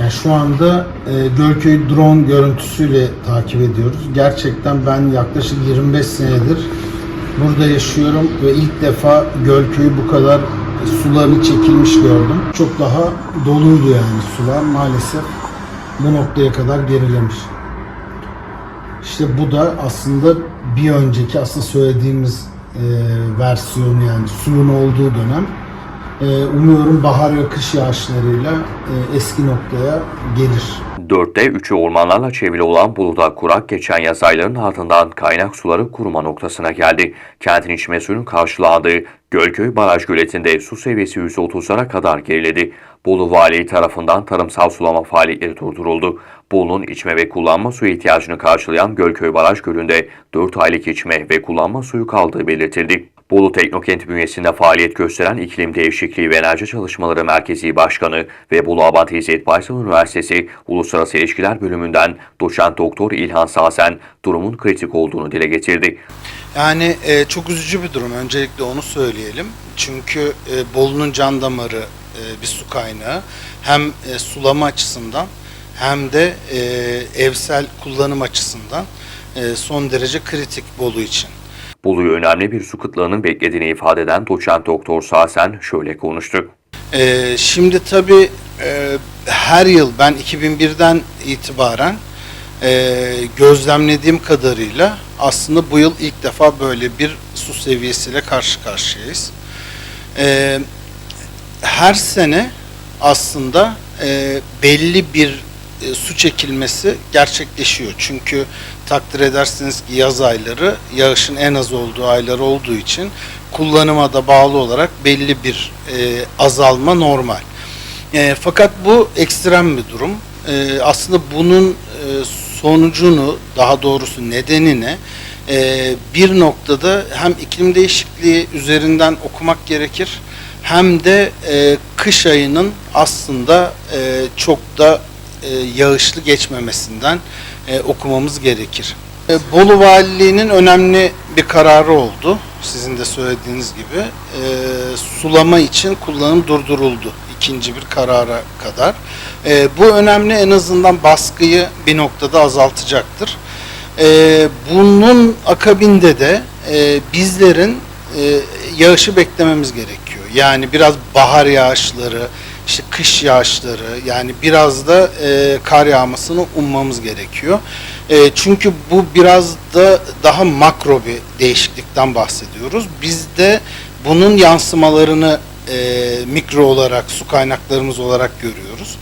Yani şu anda e, Gölköy drone görüntüsüyle takip ediyoruz. Gerçekten ben yaklaşık 25 senedir burada yaşıyorum ve ilk defa Gölköy'ü bu kadar e, sularını çekilmiş gördüm. Çok daha doluydu yani sular maalesef bu noktaya kadar gerilemiş. İşte bu da aslında bir önceki aslında söylediğimiz e, versiyonu yani suyun olduğu dönem. E, umuyorum bahar ve kış yağışlarıyla e, eski noktaya gelir. Dörtte üçü ormanlarla çevrili olan Bolu'da kurak geçen yaz aylarının ardından kaynak suları kuruma noktasına geldi. Kentin içme suyunun karşılandığı Gölköy Baraj Göleti'nde su seviyesi %30'lara kadar geriledi. Bolu Valiliği tarafından tarımsal sulama faaliyetleri durduruldu. Bolu'nun içme ve kullanma suyu ihtiyacını karşılayan Gölköy Baraj Gölü'nde 4 aylık içme ve kullanma suyu kaldığı belirtildi. Bolu Teknokent bünyesinde faaliyet gösteren İklim Değişikliği ve Enerji Çalışmaları Merkezi Başkanı ve Bolu Abant İzzet Baysal Üniversitesi Uluslararası İlişkiler Bölümünden doçent doktor İlhan Sasen durumun kritik olduğunu dile getirdi. Yani e, çok üzücü bir durum. Öncelikle onu söyleyelim. Çünkü e, Bolu'nun can damarı e, bir su kaynağı. Hem e, sulama açısından hem de e, evsel kullanım açısından e, son derece kritik Bolu için. Bolu'yu önemli bir su kıtlığının beklediğini ifade eden doçent doktor Sasen şöyle konuştu. Ee, şimdi tabii e, her yıl ben 2001'den itibaren e, gözlemlediğim kadarıyla aslında bu yıl ilk defa böyle bir su seviyesiyle karşı karşıyayız. Ee, her sene aslında e, belli bir e, su çekilmesi gerçekleşiyor. Çünkü takdir edersiniz ki yaz ayları yağışın en az olduğu aylar olduğu için kullanıma da bağlı olarak belli bir e, azalma normal. E, fakat bu ekstrem bir durum. E, aslında bunun e, sonucunu daha doğrusu nedenini e, bir noktada hem iklim değişikliği üzerinden okumak gerekir hem de e, kış ayının aslında e, çok da e, yağışlı geçmemesinden e, okumamız gerekir. E, Bolu Valiliği'nin önemli bir kararı oldu. Sizin de söylediğiniz gibi. E, sulama için kullanım durduruldu ikinci bir karara kadar. E, bu önemli en azından baskıyı bir noktada azaltacaktır. E, bunun akabinde de e, bizlerin e, yağışı beklememiz gerekiyor. Yani biraz bahar yağışları, işte kış yağışları yani biraz da e, kar yağmasını ummamız gerekiyor. E, çünkü bu biraz da daha makro bir değişiklikten bahsediyoruz. Biz de bunun yansımalarını e, mikro olarak, su kaynaklarımız olarak görüyoruz.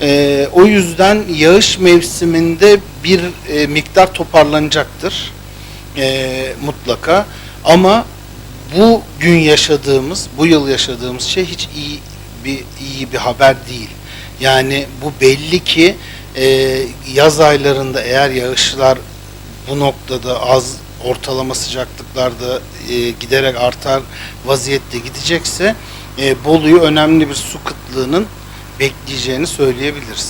E, o yüzden yağış mevsiminde bir e, miktar toparlanacaktır e, mutlaka. Ama bu gün yaşadığımız, bu yıl yaşadığımız şey hiç iyi bir iyi bir haber değil. Yani bu belli ki e, yaz aylarında eğer yağışlar bu noktada az ortalama sıcaklıklarda e, giderek artar vaziyette gidecekse e, Bolu'yu önemli bir su kıtlığının bekleyeceğini söyleyebiliriz.